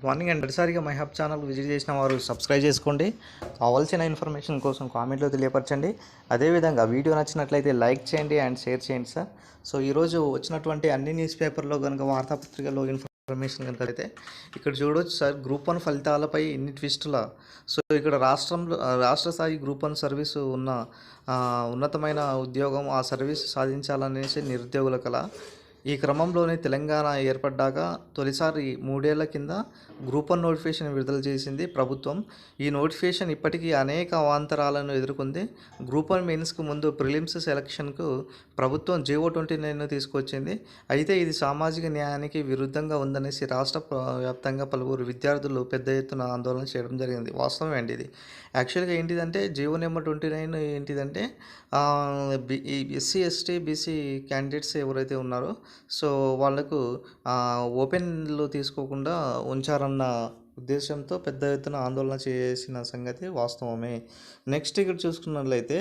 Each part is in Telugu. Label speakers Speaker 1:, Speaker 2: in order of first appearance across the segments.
Speaker 1: గుడ్ మార్నింగ్ అండ్ మొదటిసారిగా మై హబ్ ఛానల్ విజిట్ చేసిన వారు సబ్స్క్రైబ్ చేసుకోండి. కావాల్సిన ఇన్ఫర్మేషన్ కోసం కామెంట్లో తెలియపరచండి. అదేవిధంగా వీడియో నచ్చినట్లయితే లైక్ చేయండి అండ్ షేర్ చేయండి సార్. సో ఈరోజు వచ్చినటువంటి అన్ని న్యూస్ పేపర్లో కనుక వార్తాపత్రికలో ఇన్ఫర్మేషన్ కనుక అయితే ఇక్కడ చూడవచ్చు సార్ గ్రూప్ వన్ ఫలితాలపై ఎన్ని ట్విస్టుల సో ఇక్కడ రాష్ట్రంలో రాష్ట్ర స్థాయి గ్రూప్ వన్ సర్వీసు ఉన్న ఉన్నతమైన ఉద్యోగం ఆ సర్వీస్ సాధించాలనేసి నిరుద్యోగుల కళ ఈ క్రమంలోనే తెలంగాణ ఏర్పడ్డాక తొలిసారి మూడేళ్ళ కింద గ్రూప్ వన్ నోటిఫికేషన్ విడుదల చేసింది ప్రభుత్వం. ఈ నోటిఫికేషన్ ఇప్పటికీ అనేక అవాంతరాలను ఎదుర్కొంది. గ్రూప్ వన్ మెయిన్స్కు ముందు ప్రిలిమ్స్ సెలక్షన్కు ప్రభుత్వం జీవో ట్వంటీ నైన్ తీసుకొచ్చింది. అయితే ఇది సామాజిక న్యాయానికి విరుద్ధంగా ఉందనేసి రాష్ట్ర వ్యాప్తంగా పలువురు విద్యార్థులు పెద్ద ఎత్తున ఆందోళన చేయడం జరిగింది. వాస్తవం అండి ఇది? యాక్చువల్గా ఏంటిదంటే జీవో నెంబర్ ట్వంటీ నైన్ ఏంటిదంటే బి- ఈ ఎస్సీ ఎస్టీ బీసీ క్యాండిడేట్స్ ఎవరైతే ఉన్నారో సో వాళ్ళకు ఓపెన్లో తీసుకోకుండా ఉంచారన్న ఉద్దేశంతో పెద్ద ఎత్తున ఆందోళన చేసిన సంగతి వాస్తవమే. నెక్స్ట్ ఇక్కడ చూసుకున్నట్లయితే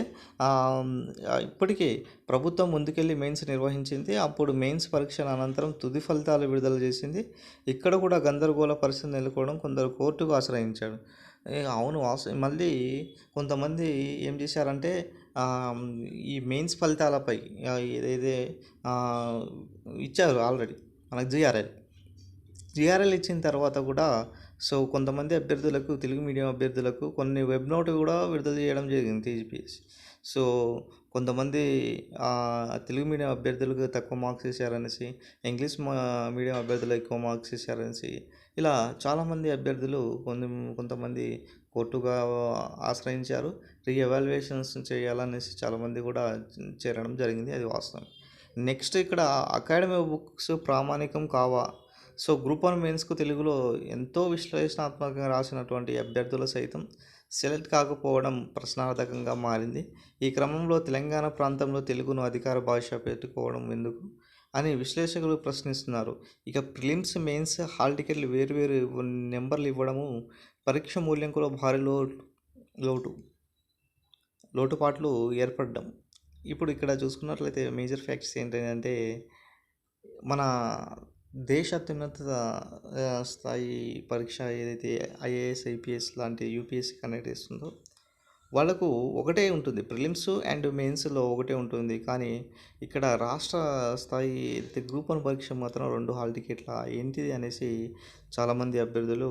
Speaker 1: ఇప్పటికీ ప్రభుత్వం ముందుకెళ్ళి మెయిన్స్ నిర్వహించింది. అప్పుడు మెయిన్స్ పరీక్ష అనంతరం తుది ఫలితాలు విడుదల చేసింది. ఇక్కడ కూడా గందరగోళ పరిస్థితి నెలకొవడం కొందరు కోర్టుకు ఆశ్రయించాడు అవును వాస్తవం. మళ్ళీ కొంతమంది ఏం చేశారంటే ఈ మెయిన్స్ ఫలితాలపై ఏదైతే ఇచ్చారు ఆల్రెడీ మనకు జిఆర్ఎల్. జిఆర్ఎల్ ఇచ్చిన తర్వాత కూడా సో కొంతమంది అభ్యర్థులకు తెలుగు మీడియం అభ్యర్థులకు కొన్ని వెబ్ నోట్ కూడా విడుదల చేయడం జరిగింది టీజీపీఎస్. సో కొంతమంది తెలుగు మీడియం అభ్యర్థులకు తక్కువ మార్క్స్ ఇచ్చారనేసి ఇంగ్లీష్ మా- మీడియం అభ్యర్థులకు ఎక్కువ మార్క్స్ ఇచ్చారనేసి ఇలా చాలామంది అభ్యర్థులు కొంత కొంతమంది కోర్టుగా ఆశ్రయించారు. రీఎవాల్యుయేషన్స్ చేయాలనేసి చాలామంది కూడా చేరడం జరిగింది. అది వాస్తవం. నెక్స్ట్ ఇక్కడ అకాడమీ బుక్స్ ప్రామాణికం కావా? సో గ్రూప్ వన్ మెయిన్స్కు తెలుగులో ఎంతో విశ్లేషణాత్మకంగా రాసినటువంటి అభ్యర్థులు సైతం సెలెక్ట్ కాకపోవడం ప్రశ్నార్థకంగా మారింది. ఈ క్రమంలో తెలంగాణ ప్రాంతంలో తెలుగును అధికార భాష పెట్టుకోవడం ఎందుకు? అని విశ్లేషకులు ప్రశ్నిస్తున్నారు. ఇక ప్రిలిమ్స్ మెయిన్స్ హాల్ టికెట్లు వేరువేరు నెంబర్లు ఇవ్వడము పరీక్ష మూల్యాంకంలో భారీ లోటు లోటుపాట్లు ఏర్పడడం. ఇప్పుడు ఇక్కడ చూసుకున్నట్లయితే మేజర్ ఫ్యాక్ట్స్ ఏంటంటే మన దేశ అత్యున్నత స్థాయి పరీక్ష ఏదైతే ఐఏఎస్ ఐపీఎస్ లాంటి యూపీఎస్సీ కండక్ట్ చేస్తుందో వాళ్ళకు ఒకటే ఉంటుంది. ప్రిలిమ్స్ అండ్ మెయిన్స్లో ఒకటే ఉంటుంది. కానీ ఇక్కడ రాష్ట్ర స్థాయి అయితే గ్రూప్ వన్ పరీక్ష మాత్రం రెండు హాల్ టికెట్ల? ఏంటిది అనేసి చాలామంది అభ్యర్థులు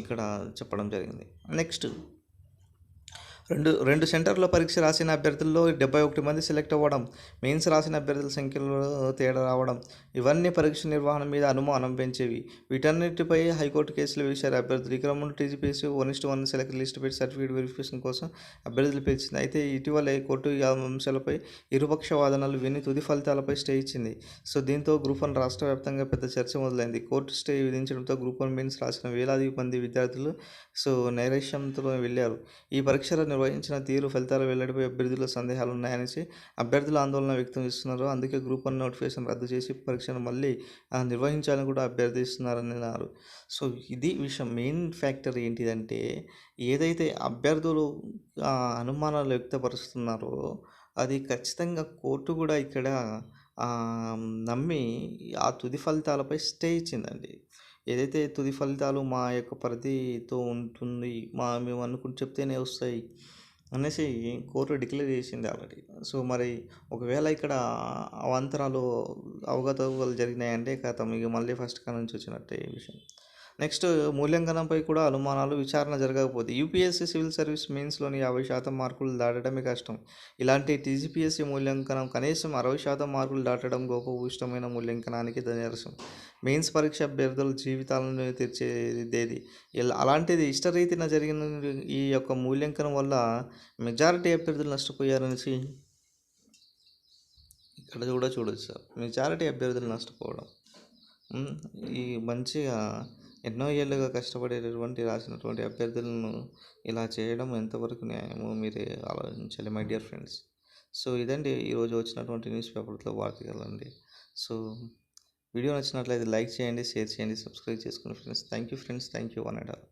Speaker 1: ఇక్కడ చెప్పడం జరిగింది. నెక్స్ట్ రెండు రెండు సెంటర్లో పరీక్ష రాసిన అభ్యర్థుల్లో డెబ్బై ఒకటి మంది సెలెక్ట్ అవ్వడం మెయిన్స్ రాసిన అభ్యర్థుల సంఖ్యలో తేడా రావడం ఇవన్నీ పరీక్ష నిర్వహణ మీద అనుమానం పెంచేవి. వీటన్నిటిపై హైకోర్టు కేసులు వేశారు అభ్యర్థులు. ఈ క్రమంలో TGPSC one is to one select list పెట్టి సర్టిఫికేట్ వెరిఫికేషన్ కోసం అభ్యర్థులు పిలిచింది. అయితే ఇటీవల కోర్టు ఈ అంశాలపై ఇరుపక్ష వాదనలు విని తుది ఫలితాలపై స్టే ఇచ్చింది. సో దీంతో గ్రూప్ వన్ రాష్ట్ర వ్యాప్తంగా పెద్ద చర్చ మొదలైంది. కోర్టు స్టే విధించడంతో గ్రూప్ వన్ మెయిన్స్ రాసిన వేలాది మంది విద్యార్థులు సో నైరాశ్యంతో వెళ్ళారు. ఈ పరీక్షల నిర్వహించిన తీరు ఫలితాలు వెల్లడిపై అభ్యర్థుల సందేహాలు ఉన్నాయనేసి అభ్యర్థులు ఆందోళన వ్యక్తం చేస్తున్నారు. అందుకే గ్రూప్ వన్ నోటిఫికేషన్ రద్దు చేసి పరీక్షను మళ్ళీ నిర్వహించాలని కూడా అభ్యర్థిస్తున్నారని అన్నారు సో ఇది విషయం. మెయిన్ ఫ్యాక్టర్ ఏంటిదంటే ఏదైతే అభ్యర్థులు అనుమానాలు వ్యక్తపరుస్తున్నారో అది ఖచ్చితంగా కోర్టు కూడా ఇక్కడ నమ్మి ఆ తుది ఫలితాలపై స్టే ఇచ్చిందండి. ఏదైతే తుది ఫలితాలు మా యొక్క పరిధితో ఉంటుంది మా మేము అనుకుని చెప్తేనే వస్తాయి అనేసి కోర్టు డిక్లేర్ చేసింది ఆల్రెడీ. సో మరి ఒకవేళ ఇక్కడ అవాంతరాలు అవగతవకలు జరిగినాయంటే కథ మీకు మళ్ళీ ఫస్ట్ కాడ నుంచి వచ్చినట్టే ఈ విషయం. నెక్స్ట్ మూల్యాంకనంపై కూడా అనుమానాలు విచారణ జరగకపోతే యూపీఎస్సీ సివిల్ సర్వీస్ మెయిన్స్లోని యాభై శాతం మార్కులు దాటడమే కష్టం. ఇలాంటి టీజీపీఎస్సీ మూల్యాంకనం కనీసం అరవై శాతం మార్కులు దాటడం గొప్ప ఇష్టమైన మూల్యాంకనానికి నిరసం మెయిన్స్ పరీక్ష అభ్యర్థుల జీవితాలను తీర్చేదేది? ఇలా అలాంటిది ఇష్టరీతిన జరిగిన ఈ యొక్క మూల్యాంకనం వల్ల మెజారిటీ అభ్యర్థులు నష్టపోయారనేసి ఇక్కడ కూడా చూడొచ్చు మెజారిటీ అభ్యర్థులు నష్టపోవడం. ఈ మంచిగా ఎన్నో ఏళ్ళుగా కష్టపడేటటువంటి రాసినటువంటి అభ్యర్థులను ఇలా చేయడం ఎంతవరకు న్యాయమో మీరే ఆలోచించాలి మై డియర్ ఫ్రెండ్స్ సో ఇదండి ఈరోజు వచ్చినటువంటి న్యూస్ పేపర్లో వార్తలండి. సో వీడియో నచ్చినట్లయితే లైక్ చేయండి షేర్ చేయండి సబ్స్క్రైబ్ చేసుకోండి friends. Thank you friends thank you one and all.